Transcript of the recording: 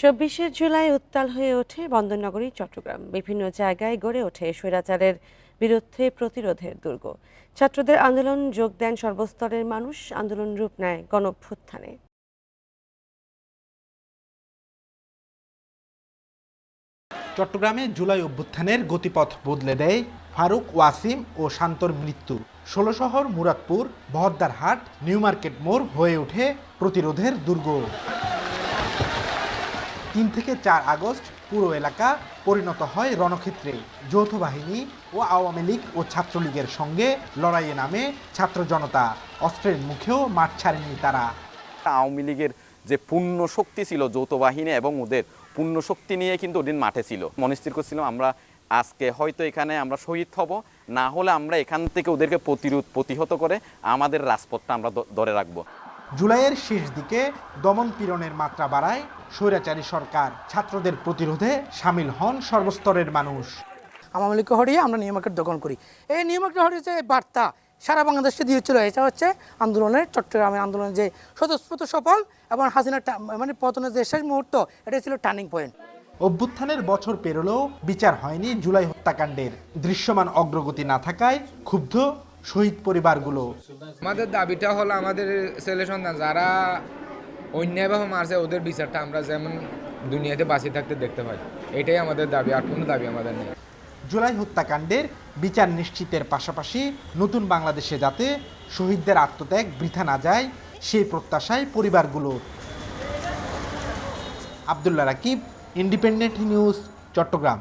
চব্বিশে জুলাই উত্তাল হয়ে ওঠে বন্দরনগরী, চট্টগ্রাম। বিভিন্ন জায়গায় গড়ে ওঠে স্বৈরাচারের বিরুদ্ধে প্রতিরোধের দুর্গ। ছাত্রদের আন্দোলন যোগ দেন সর্বস্তরের মানুষ, আন্দোলন রূপ নেয় গণভ্যুত্থানে। চট্টগ্রামে জুলাই অভ্যুত্থানের গতিপথ বদলে দেয় ফারুক, ওয়াসিম ও শান্তর মৃত্যু। ষোলো শহর, মুরাদপুর, বহদ্দারহাট, নিউ মার্কেট মোড় হয়ে ওঠে প্রতিরোধের দুর্গ। তিন থেকে চার আগস্ট পুরো এলাকা পরিণত হয় রণক্ষেত্রে। যৌথ বাহিনী ও আওয়ামী লীগ ও ছাত্রলীগের সঙ্গে লড়াইয়ে নামে ছাত্র জনতা। অস্ত্রের মুখেও মাঠ ছাড়েনি তারা। আওয়ামী লীগের যে পূর্ণ শক্তি ছিল যৌথ বাহিনী এবং ওদের পূর্ণ শক্তি নিয়ে কিন্তু ওদিন মাঠে ছিল। মনস্থির করছিলাম, আমরা আজকে হয়তো এখানে আমরা শহীদ হব, না হলে আমরা এখান থেকে ওদেরকে প্রতিরোধ, প্রতিহত করে আমাদের রাজপথটা আমরা ধরে রাখব। জুলাইয়ের শেষ দিকে দমন পীড়নের মাত্রা বাড়ায় স্বৈরাচারী সরকার। ছাত্রদের প্রতিরোধে সামিল হন সর্বস্তরের মানুষ। আওয়ামী লীগকে হরিয়ে আমরা নিউ মার্কেট দখল করি। এই নিউ মার্কেট হরিয়ে যে বার্তা সারা বাংলাদেশে দিয়েছিল এটা হচ্ছে আন্দোলনের চট্টগ্রামের আন্দোলনের যে স্বতঃস্ফূর্ত সফল এবং হাসিনার মানে পতনের যে শেষ মুহূর্ত এটা ছিল টার্নিং পয়েন্ট অভ্যুত্থানের বছর পেরোলেও বিচার হয়নি জুলাই হত্যাকাণ্ডের। দৃশ্যমান অগ্রগতি না থাকায় ক্ষুব্ধ শহীদ পরিবারগুলো। আমাদের দাবিটা হলো আমাদের ছেলে সন্তান যারা অন্যায়ভাবে মারছে ওদের বিচারটা আমরা যেমন দুনিয়াতে বাঁচিয়ে থাকতে দেখতে পাই। এটাই আমাদের দাবি আর কোনো দাবি আমাদের নেই। জুলাই হত্যাকাণ্ডের বিচার নিশ্চিতের পাশাপাশি নতুন বাংলাদেশে যাতে শহীদদের আত্মত্যাগ বৃথা না যায় সেই প্রত্যাশায় পরিবারগুলো। Abdullah Rakib Independent News Chattogram.